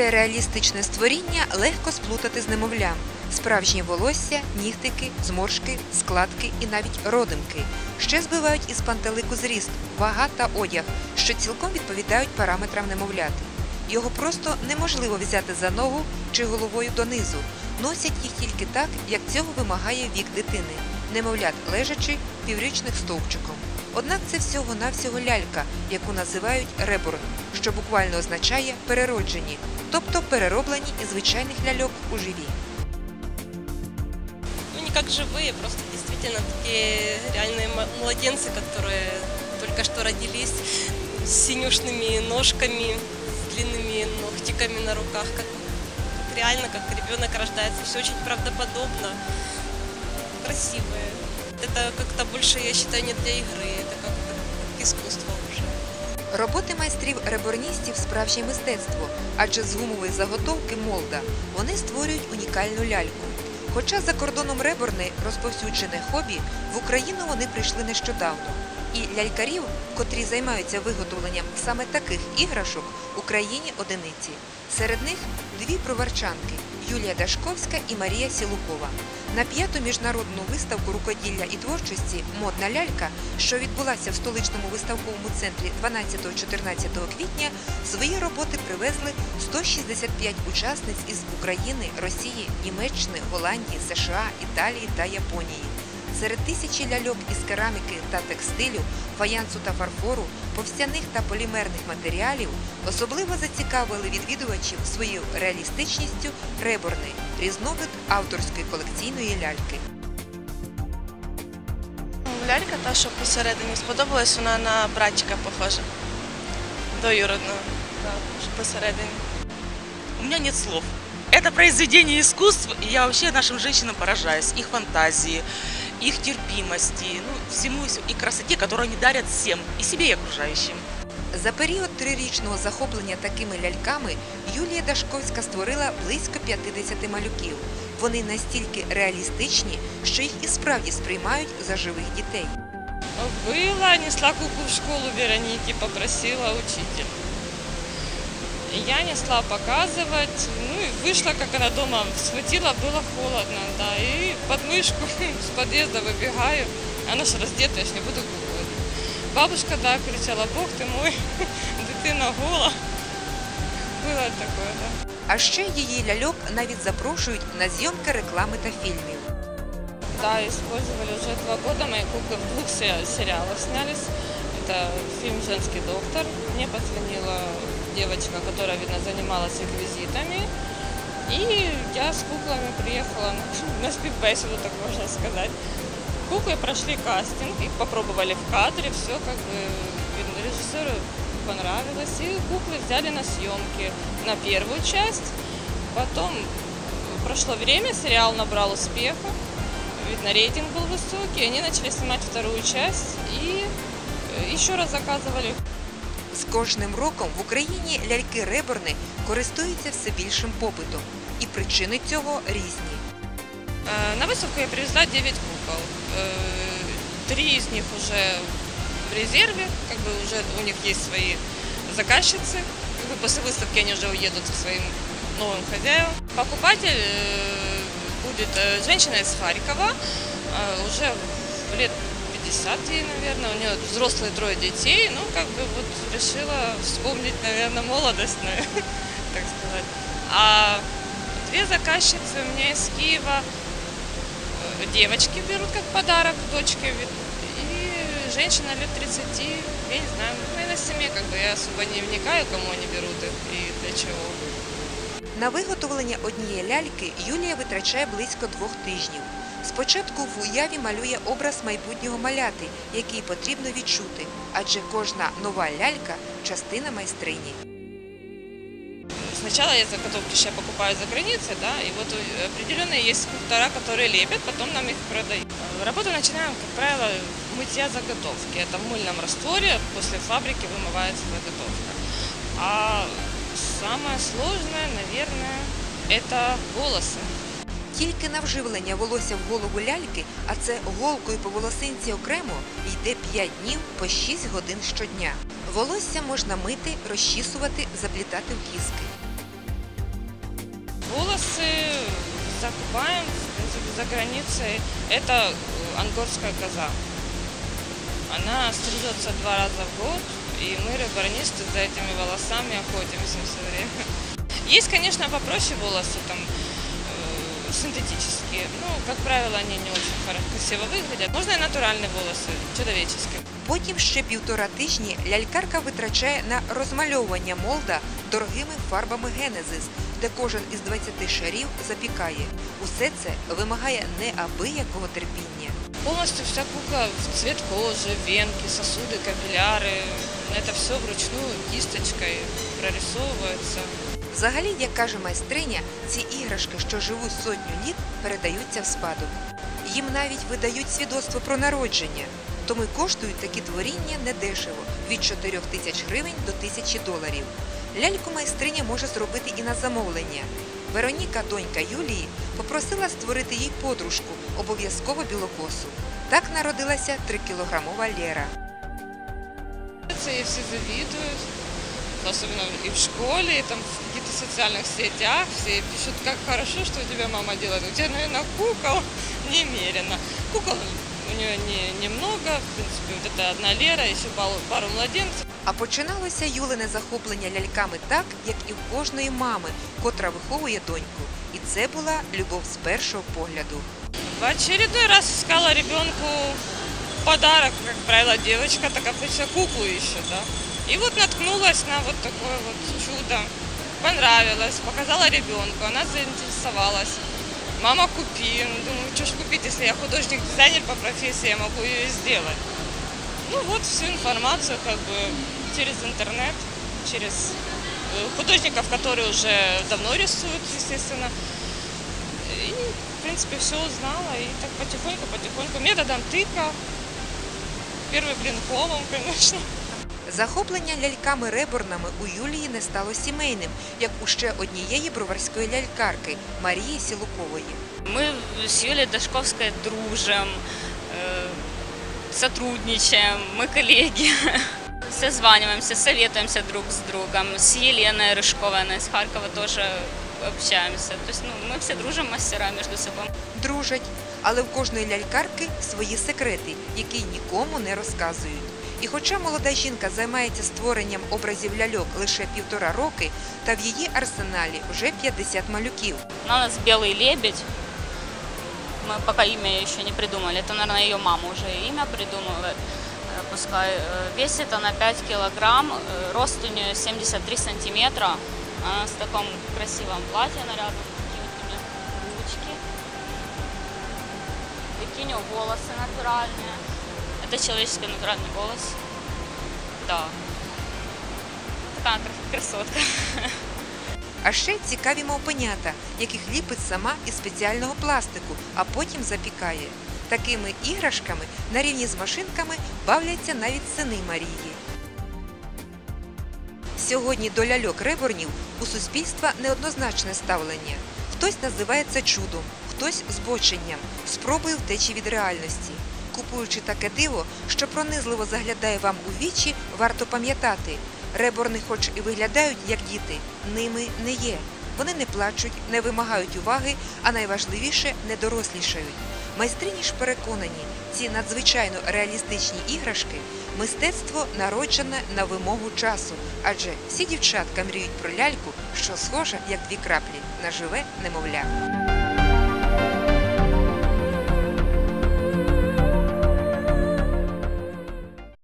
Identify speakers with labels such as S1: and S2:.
S1: Це реалістичне створіння легко сплутати з немовлям. Справжнє волосся, нігтики, зморшки, складки і навіть родимки. Ще збивають із пантелику зріст, вага та одяг, що цілком відповідають параметрам немовляти. Його просто неможливо взяти за ногу чи головою донизу. Носять їх тільки так, як цього вимагає вік дитини, немовлят лежачи піврічних стовпчиком. Однак це всього-навсього лялька, яку називають реборн, що буквально означає перероджені, тобто перероблені із звичайних ляльок у живі.
S2: Ну, не как живые, просто действительно такие реальные м- младенцы, которые только что родились с синюшными ножками, с длинными ногтиками на руках, как, как реально, как ребенок рождается. Все очень правдоподобно, красивые. Это как-то больше, я считаю, не для игры, это как, как искусство уже.
S1: Роботи майстрів реборністів справжнє мистецтво, адже з гумової заготовки молда вони створюють унікальну ляльку. Хоча за кордоном реборни розповсюджене хобі, в Україну вони прийшли нещодавно. І лялькарів, котрі займаються виготовленням саме таких іграшок, в Україні одиниці. Серед них дві проварчанки Юлія Дашковська і Марія Сілукова. На п'яту міжнародну виставку рукоділля і творчості Модна лялька, що відбулася в столичному виставковому центрі 12-14 квітня, свої роботи привезли 165 учасниць із України, Росії, Німеччини, Голландії, США, Італії та Японії. Серед тисячі ляльок із кераміки та текстилю, фаянсу та фарфору, повстяних та полімерних матеріалів особливо зацікавили відвідувачів своєю реалістичністю реборни, різновид авторської колекційної ляльки.
S3: Лялька та, що посередині сподобалась, вона на братчика похожа. Двоюродного. Да, що посередині.
S4: У меня нет слов. Это произведение искусства, и я вообще нашим женщинам поражаюсь. Их фантазии, их терпимости, ну, всему и красоте, которую они дарят всем, и себе, и окружающим.
S1: За період трирічного захоплення такими ляльками Юлія Дашковська створила близько 50 малюків. Вони настільки реалістичні, що їх і справді сприймають за живих дітей.
S5: Была, несла куклу в школу Вероники, попросила учитель. Я несла показывать, ну и вышла, как она дома схватила, было холодно, да, и под мышку с подъезда выбегаю, она же раздета, я ж не буду куклой. Бабушка, да, кричала, бог ты мой, дитина гола. Было такое, да.
S1: А ще її ляльок навіть запрошують на зйомки реклами та фільмів.
S5: Да, использовали уже два года. Мои куклы в двух се- сериалах снялись. Это фильм «Женский доктор». Мне позвонила девочка, которая, видно, занималась реквизитами. И я с куклами приехала на, на спидбеседу, так можно сказать. Куклы прошли кастинг, их попробовали в кадре, все как бы режиссеру понравилось. И куклы взяли на съемки на первую часть. Потом прошло время, сериал набрал успеха видно, рейтинг был высокий, они начали снимать вторую часть и э, еще раз заказывали.
S1: З кожним роком в Україні ляльки-реборни користуються все більшим попитом. І причини цього різні.
S5: Э, На выставку я привезла 9 кукол. Э, Три из них уже в резерве, как бы уже у них есть свои заказчицы. Как бы после выставки они уже уедут к своим новым хозяевам. Покупатель э, будет э, женщина из Харькова, э, уже в лет 50 ей, наверное, у нее взрослые трое детей, ну, как бы вот решила вспомнить, наверное, молодость, наверное, так сказать. А две заказчицы у меня из Киева э, девочки берут как подарок дочке, вид- и женщина лет 30, я не знаю, ну, наверное, семье, как бы я особо не вникаю, кому они берут их и для чего.
S1: На виготовлення однієї ляльки Юлія витрачає близько двох тижнів. Спочатку в уяві малює образ майбутнього маляти, який потрібно відчути, адже кожна нова лялька частина майстрині.
S5: Сначала я заготовки сейчас покупаю за границей, да, и вот э, определенные есть скульптора, которые лепят, потом нам их продают. Э, Работу начинаем, как правило, мытья заготовки. Это в мыльном растворе, после фабрики вымывается заготовка. А самое сложное, наверное, это волосы.
S1: Тільки на вживлення волосся в голову ляльки, а це голкою по волосинці окремо, йде 5 днів по 6 годин щодня. Волосся можна мити, розчісувати, заплітати в кіски.
S5: волосы закупаем, в принципе, за границей. Это э, ангорская коза. Она стрижется два раза в год, и мы, рыбарнисты, за этими волосами охотимся все время. Есть, конечно, попроще волосы, там, э, синтетические. Ну, как правило, они не очень хоро- красиво выглядят. Можно и натуральные волосы, человеческие.
S1: Потім ще півтора тижні лялькарка витрачає на розмальовування молда дорогими фарбами Генезис, де кожен із 20 шарів запікає. Усе це вимагає неабиякого терпіння.
S5: Полностью вся кукла в цвет кожи, венки, сосуды, капилляры. Это все вручную кисточкой прорисовывается.
S1: Взагалі, як каже майстриня, ці іграшки, що живуть сотню літ, передаються в спадок. Їм навіть видають свідоцтво про народження, тому й коштують такі творіння недешево від 4 тисяч гривень до тисячі доларів. Ляльку майстриня може зробити і на замовлення. Вероніка, донька Юлії, попросила створити їй подружку, обов'язково білокосу. Так народилася 3-кілограмова Лєра.
S5: И все завидуют, особенно и в школе, и там каких-то социальных сетях. Все пишут, как хорошо, что у тебя мама делает. У тебя, наверное, кукол немерено. Кукол у нее не, немного, в принципе, вот это одна Лера, еще пару, пару младенцев.
S1: А починалося Юлене захоплення ляльками так, як і в кожної мами, котра виховує доньку. І це була любов з першого погляду.
S5: В очередной раз искала ребенку подарок, как правило, девочка, так обычно куклу ищет, да. И вот наткнулась на вот такое вот чудо. Понравилось, показала ребенку, она заинтересовалась. Мама, купи. Ну, Думаю, что ж купить, если я художник-дизайнер по профессии, я могу ее сделать. Ну вот всю информацию как бы через интернет, через э, художников, которые уже давно рисуют, естественно. И, в принципе, все узнала. И так потихоньку-потихоньку методом тыка. Первый блин комом, конечно.
S1: Захоплення ляльками-реборнами у Юлії не стало сімейним, як у ще однієї броварської лялькарки Марії Сілукової.
S6: Мы с Юлей Дашковской дружим, э, сотрудничаем, мы коллеги. Созваниваемся, советуемся друг с другом. С Еленой Рыжковой, она из Харькова, тоже общаемся. То есть ну, мы все дружим, мастера между собой.
S1: Дружать, але в кожної лялькарки свої секрети, які нікому не розказують. І хоча молода жінка займається створенням образів ляльок лише півтора роки, та в її арсеналі вже 50 малюків.
S6: У нас белый лебедь. Мы пока имя еще не придумали. Это, наверное, ее мама уже имя придумывает. Э, Пускай э, весит она 5 килограмм, э, рост у нее 73 сантиметра. Она в таком красивом платье нарядном, такие вот у нее ручки. Такие у нее волосы натуральные. Это человеческий натуральный голос. Да. Такая красотка.
S1: А ще цікаві мавпенята, яких ліпить сама із спеціального пластику, а потім запікає. Такими іграшками на рівні з машинками бавляться навіть сини Марії. Сьогодні до ляльок реборнів у суспільства неоднозначне ставлення. Хтось називає це чудом, хтось збоченням, спробою втечі від реальності. Купуючи таке диво, що пронизливо заглядає вам у вічі, варто пам'ятати, реборни, хоч і виглядають як діти, ними не є. Вони не плачуть, не вимагають уваги, а найважливіше не дорослішають. Майстрині ж переконані, ці надзвичайно реалістичні іграшки мистецтво народжене на вимогу часу, адже всі дівчатка мріють про ляльку, що схожа як дві краплі на живе немовля.